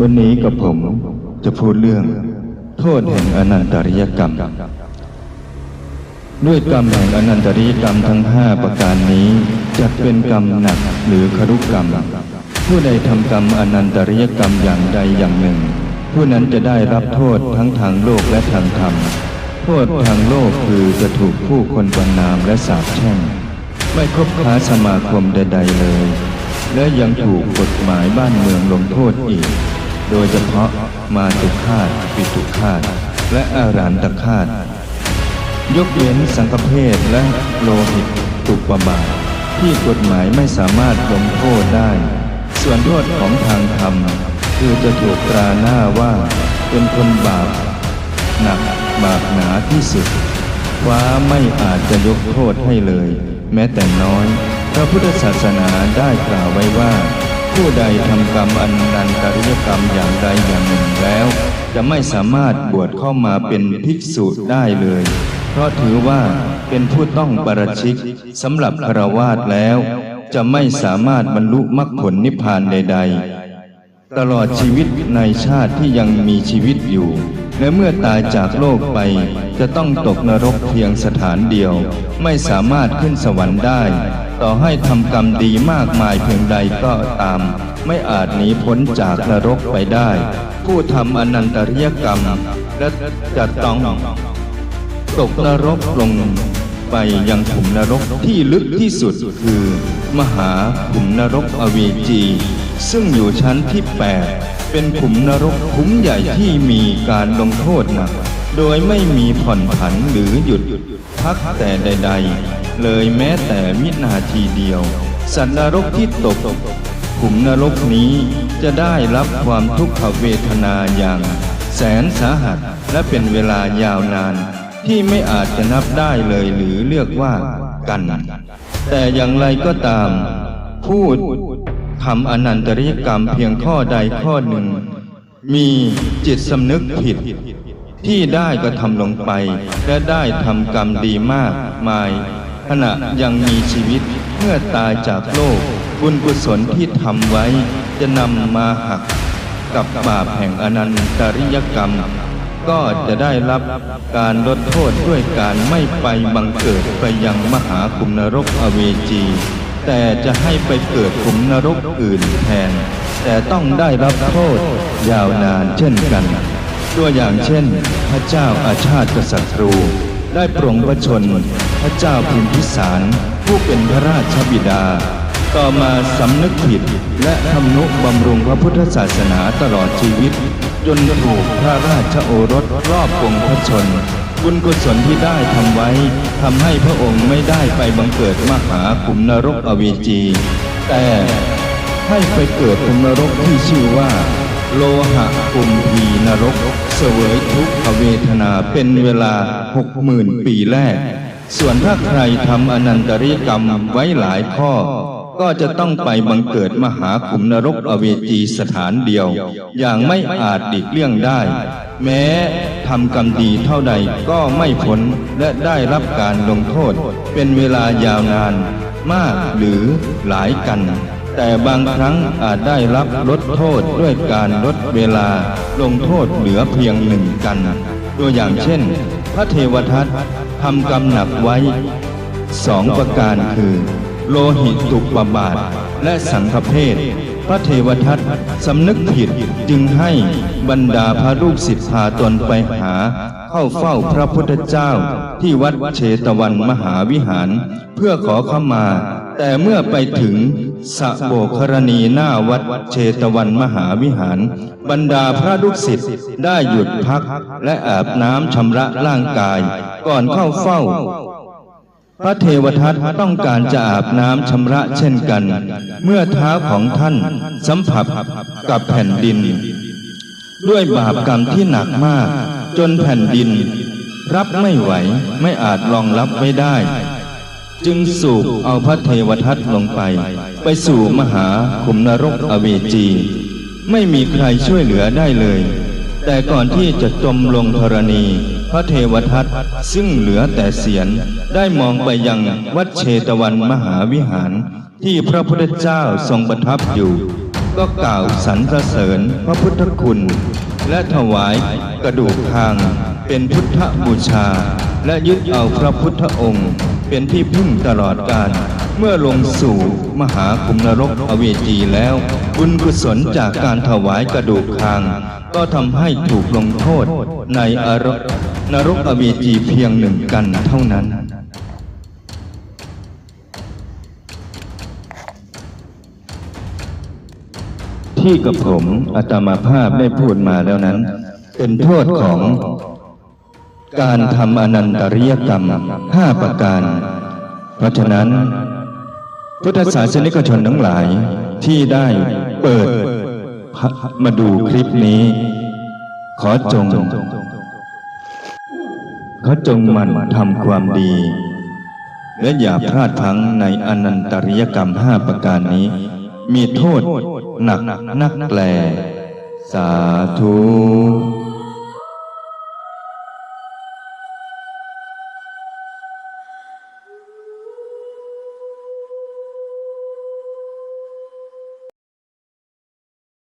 วันนี้กับผมจะพูดเรื่อง โทษแห่งอนันตริยกรรม ด้วยกรรมแห่งอนันตริยกรรมทั้งห้าประการนี้จัดเป็นกรรมหนักหรือครุกรรม ผู้ใดทำกรรมอนันตริยกรรมอย่างใดอย่างหนึ่ง ผู้นั้นจะได้รับโทษทั้งทางโลกและทางธรรม โทษทางโลกคือจะถูกผู้คนประนามและสาปแช่ง ไม่คบค้าสมาคมใด ๆเลย และยังถูกกฎหมายบ้านเมืองลงโทษอีก โดยเฉพาะมาตุคาตปิตุคาตและอารันตคาตยกเว้นสังฆเพศและโลหิตตุปบาทที่กฎหมายไม่สามารถลงโทษได้ ส่วนโทษของทางธรรม คือจะถูกตราหน้าว่าเป็นคนบาปหนักบาปหนาที่สุดฟ้าไม่อาจจะยกโทษให้เลย แม้แต่น้อย พระพุทธศาสนาได้กล่าวไว้ว่า ผู้ใดทำกรรมอันนันตริยกรรมอย่างใดอย่างหนึ่งแล้ว จะไม่สามารถบวชเข้ามาเป็นภิกษุได้เลย เพราะถือว่าเป็นผู้ต้องปรชิกสำหรับคาวาสแล้ว จะไม่สามารถบรรลุมรรคผลนิพพานใด ๆ ตลอดชีวิตในชาติที่ยังมีชีวิตอยู่ และเมื่อตายจากโลกไปจะต้องตกนรกเพียงสถานเดียว ไม่สามารถขึ้นสวรรค์ได้ ต่อให้ทำกรรมดีมากมายเพียงใดก็ตาม ไม่อาจหนีพ้นจากนรกไปได้ ผู้ทำอนันตริยกรรมและจะต้องตกนรกลง ไปยังขุมนรกที่ลึกที่สุดคือ มหาขุมนรกอเวจี ซึ่งอยู่ชั้นที่ 8 เป็นขุมนรกขุมใหญ่ที่มีการลงโทษหนักโดยไม่มีผ่อนผันหรือหยุดพักแต่ใด ๆ เลยแม้แต่วินาทีเดียว สัตว์นรกที่ตกขุมนรกนี้จะได้รับความทุกขเวทนาอย่าง แสนสาหัสและเป็นเวลายาวนาน ที่ไม่อาจจะนับได้เลยหรือเรียกว่ากัน แต่อย่างไรก็ตาม พูดทำอนันตริยกรรมเพียงข้อใดข้อหนึ่ง มีจิตสำนึกผิด ที่ได้กระทำลงไป และได้ทำกรรมดีมากมาย ขณะยังมีชีวิตเมื่อตายจากโลก บุญกุศลที่ทำไว้จะนำมาหักกับบาปแห่งอนันตริยกรรม ก็จะได้รับการลดโทษด้วยการไม่ไปบังเกิดไปยังมหาคุมนรกอเวจี แต่จะให้ไปเกิดขุมนรกอื่นแทน แต่ต้องได้รับโทษยาวนานเช่นกัน ตัวอย่างเช่น พระเจ้าอาชาติกษัตรู ได้ปรงพระชน พระเจ้าพิมพิสาร ผู้เป็นพระราชบิดาต่อมาสำนึกผิดและทำนุบำรุงพระพุทธศาสนาตลอดชีวิต จนถูกพระราชโอรสรอบปรงพระชน บุญกุศลที่ได้ทำไว้ทำให้พระองค์ไม่ได้ไปบังเกิดมหาขุมนรกอเวจี แต่ให้ไปเกิดขุมนรกที่ชื่อว่า โลหะกุมพีนรก เสวยทุกขเวทนาเป็นเวลาหกหมื่นปีแรก ส่วนถ้าใครทำอนันตริยกรรมไว้หลายข้อ ก็จะต้องไปบังเกิดมหาขุมนรกอเวจีสถานเดียว อย่างไม่อาจดิกเลี่ยงได้ แม้ทำกรรมดีเท่าใดก็ไม่พ้นและได้รับการลงโทษ เป็นเวลายาวนานมากหรือหลายกัน แต่บางครั้งอาจได้รับลดโทษด้วยการลดเวลาลงโทษเหลือเพียงหนึ่งกันตัวอย่างเช่น พระเทวทัตทำกรรมหนักไว้สองประการคือ โลหิตตุปบาท และสังฆเพศพระเทวทัตสำนึกผิดจึงให้บรรดาพระลูกศิษย์พาตนไปหา เข้าเฝ้าพระพุทธเจ้าที่วัดเชตวันมหาวิหาร เพื่อขอเข้ามา แต่เมื่อไปถึงสะโบกครณีหน้าวัดเชตวันมหาวิหาร บรรดาพระลูกศิษย์ได้หยุดพักและอาบน้ำชำระร่างกาย ก่อนเข้าเฝ้า พระเทวทัตต้องการจะอาบน้ำชำระเช่นกัน เมื่อเท้าของท่านสัมผัสกับแผ่นดิน ด้วยบาปกรรมที่หนักมาก จนแผ่นดิน รับไม่ไหวไม่อาจรองรับไม่ได้ จึงสูบเอาพระเทวทัตลงไป ไปสู่มหาขุมนรกอเวจี ไม่มีใครช่วยเหลือได้เลย แต่ก่อนที่จะจมลงธรณี พระเทวทัตซึ่งเหลือแต่เสียนได้มองไปยังวัดเชตวันมหาวิหาร ที่พระพุทธเจ้าทรงประทับอยู่ ก็กล่าวสรรเสริญพระพุทธคุณ และถวายกระดูกทางเป็นพุทธบูชา และยึดเอาพระพุทธองค์ เป็นที่พึ่งตลอดกาลเมื่อลงสู่มหาคุมนรกอเวจีแล้ว บุญกุศลจากการถวายกระดูกคาง ก็ทำให้ถูกลงโทษในอรนรกอเวจีเพียงหนึ่งกันเท่านั้นที่กับผมอาตมาภาพได้พูดมาแล้วนั้น เป็นโทษของ การทำอนันตริยกรรมห้าประการ เพราะฉะนั้น พุทธศาสนิกชนทั้งหลายที่ได้เปิดมาดูคลิปนี้ ขอจง ขอจงมันทำความดี และอย่าพลาดพลั้งในอนันตริยกรรมห้าประการนี้ มีโทษหนักนักแล สาธุ